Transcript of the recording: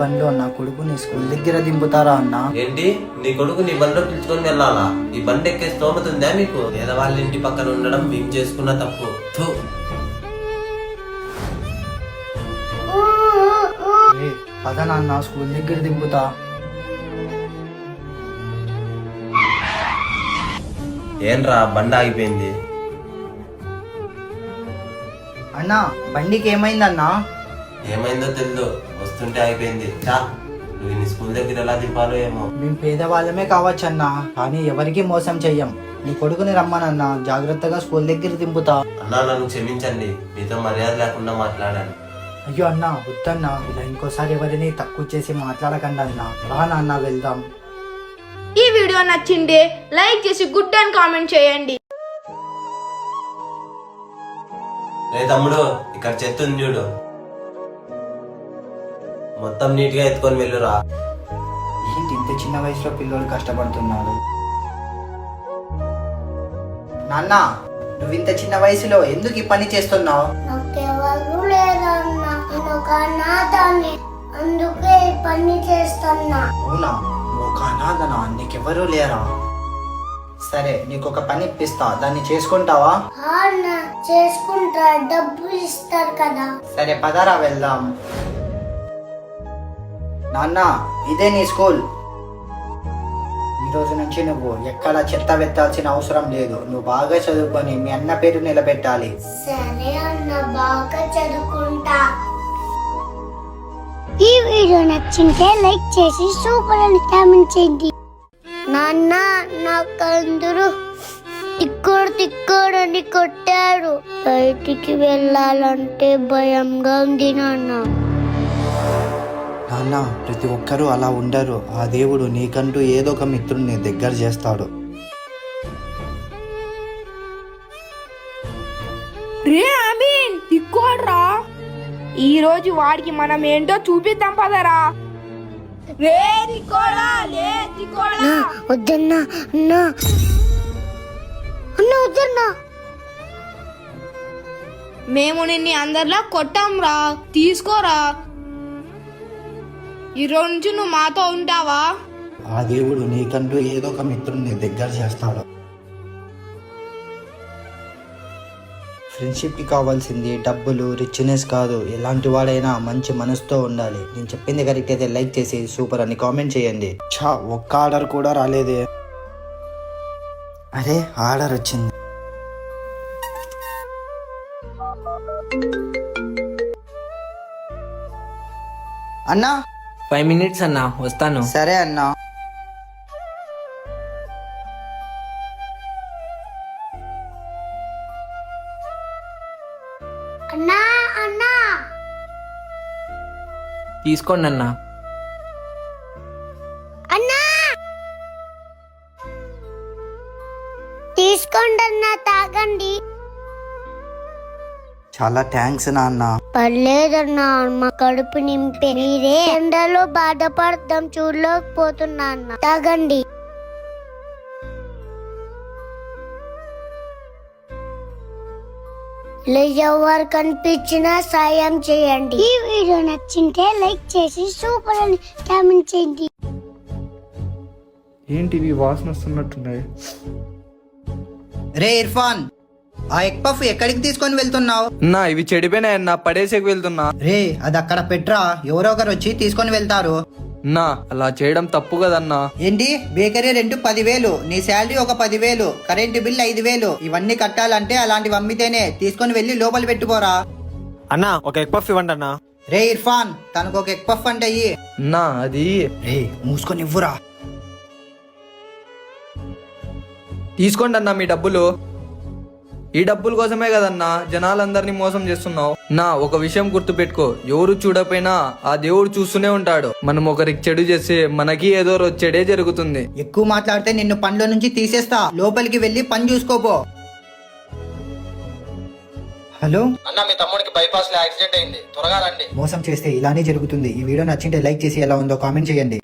బండిలో నా కొడుకుని స్కూల్ దగ్గర దింపుతారా అన్నా? ఏంటి? నీ కొడుకు నీ బండిలో పిలుచుకొని వెళ్ళాలా? ఈ బండి ఎక్కే స్తోమతుందా మీకు? పేదవాళ్ళ ఇంటి పక్కన ఉండడం మేము చేసుకున్న తప్పు. థు. రే పద నాన్న స్కూల్ దగ్గర దింపుతా. ఏంట్రా బండి ఆగిపోయింది? అన్నా బండికి ఏమైందన్నా? ఏమైందో తెలియదు వస్తుంటే అయిపోయింది. చా నువ్వు ఇన్ని స్కూల్ దగ్గర ఎలా దింపాలో ఏమో. మేము పేదవాళ్ళమే కావచ్చన్నా కానీ ఎవరికి మోసం చెయ్యం. నీ కొడుకుని రమ్మనన్నా జాగ్రత్తగా స్కూల్ దగ్గర దింపుతా. అన్నా నన్ను క్షమించండి. మీతో మర్యాద లేకుండా మాట్లాడాను. అయ్యో అన్నా వద్దన్నా. ఇలా ఇంకోసారి ఎవరిని తక్కువ చేసి మాట్లాడకండి అన్నా రా నాన్న వెళ్దాం. ఈ వీడియో నచ్చింది లైక్ చేసి గుడ్ అని కామెంట్ చేయండి. రే తమ్ముడు ఇక్కడ చెత్త ఉంది చూడు. మొత్తం నీట్గా ఎత్తుకొని వెళ్ళురా? ఏంటి ఇంత చిన్న వయసులో పిల్లలు కష్టపడుతున్నాడు? నాన్న నువ్వు ఇంత చిన్న వయసులో ఎందుకు ఈ పని చేస్తున్నావు? నాకెవరు లేరన్నా. నేను ఒక అనాథాన్ని. అందుకే ఈ పని చేస్తున్నా. అవునా? నువ్వు ఒక అనాథనా? నీకెవరూ లేరా? సరే నీకు ఒక పని ఇప్పిస్తా. దాన్ని చేసుకుంటావా? ఆ అన్నా చేసుకుంటా. డబ్బులు ఇస్తారు కదా. సరే పదరా వెళ్దాం. నాన్న ఇదే నీ స్కూల్. ఈ రోజు నుంచి నువ్వు ఎక్కడ చెత్త వెత్తాల్సిన అవసరం లేదు. నువ్వు బాగా చదువుకొని మీ అన్న పేరు నిలబెట్టాలి. సరే అన్న బాగా చదువుకుంటా. ఈ వీడియో నచ్చింటే లైక్ చేసి సూపర్ అని కామెంట్ చేయండి. నాన్న నాకందరూ తిక్కుడు తిక్కుడని కొట్టారు. బయటికి వెళ్ళాలంటే భయంగా ఉంది నాన్న. నాన్న ప్రతి ఒక్కరూ అలా ఉండరు. ఆ దేవుడు నీకంటూ ఏదో ఒక మిత్రుడిని దగ్గర చేస్తాడు. రే అమీన్ తిక్కోడ్రా ఈ రోజు వాడికి మనం ఏంటో చూపిద్దాం పదరా. రే తిక్కోడా లే తిక్కోడా. వద్దన్నా అన్నా. అన్నా వద్దన్నా. మేము నిన్ను అందరిలా కొట్టాంరా తీసుకోరా. ఈ రోజు నువ్వు మాతో ఉంటావా? ఆ దేవుడు నీకంటూ ఏదో ఒక మిత్రుడిని దగ్గర చేస్తాడు. ఫ్రెండ్షిప్కి కావాల్సింది డబ్బులు రిచ్నెస్ కాదు. ఎలాంటి వాడైనా మంచి మనసుతో ఉండాలి. నేను చెప్పింది కరెక్ట్ అయితే లైక్ చేసి సూపర్ అని కామెంట్ చేయండి. ఛా ఒక్క ఆర్డర్ కూడా రాలేదే. అరే ఆర్డర్ వచ్చింది. అన్నా! ఫైవ్ మినిట్స్ అన్నా వస్తాను. సరే అన్నా. అన్నా అన్నా. తీసుకోండి అన్నా. అన్నా. తీసుకోండి అన్నా తాగండి. చాలా థ్యాంక్స్ నాన్న. పర్లేదన్నా మా కడుపు నింపే. మీరే ఎండలో బాధపడతాం చూడలేకపోతున్నా అన్న తాగండి ఎవరు కనిపించినా సాయం చేయండి. ఈ వీడియో నచ్చింటే లైక్ చేసి సూపర్ అని కామెంట్ చేయండి. వాసన వస్తున్నట్టున్నాయి రే ఇర్ఫాన్! ఆ ఎగ్ పఫ్ ఎక్కడికి తీసుకొని వెళ్తున్నావు? అన్నా ఇవి చెడిపోయినాయి అన్నా పడేసేకి వెళ్తున్నా. రే అది అక్కడ పెట్రా ఎవరో ఒకరు వచ్చి తీసుకొని వెళ్తారు. అన్నా అలా చేయడం తప్పు కదన్నా. ఏంటి? బేకరీ రెంట్ పదివేలు నీ శాలరీ ఒక పదివేలు కరెంటు బిల్ ఐదు వేలు ఇవన్నీ కట్టాలంటే అలాంటివి అమ్మితేనే తీసుకొని వెళ్ళి లోపల పెట్టుకోరా. అన్నా ఒక ఎగ్ పఫ్ ఇవ్వండి అన్నా రే ఇర్ఫాన్ తనకు ఒక ఎగ్ పఫ్ అంటే అయ్యి అన్నా అది? రే మూసుకొని ఇవ్వురా తీసుకోండి అన్నా మీ డబ్బులు. ఈ డబ్బుల కోసమే కదన్నా జనాలందరినీ మోసం చేస్తున్నావు. నా ఒక విషయం గుర్తుపెట్టుకో. ఎవరు చూడపోయినా ఆ దేవుడు చూస్తూనే ఉంటాడు. మనం ఒకరికి చెడు చేస్తే మనకి ఏదో రోజు చెడే జరుగుతుంది. ఎక్కువ మాట్లాడితే నిన్ను పనిలో నుంచి తీసేస్తా. లోపలికి వెళ్ళి పని చూసుకోపో హలో? అన్న మీ తమ్ముడికి బైపాస్లో యాక్సిడెంట్ అయింది. త్వరగా రండి. మోసం చేస్తే ఇలానే జరుగుతుంది. ఈ వీడియో నచ్చింటే లైక్ చేసి ఎలా ఉందో కామెంట్ చేయండి.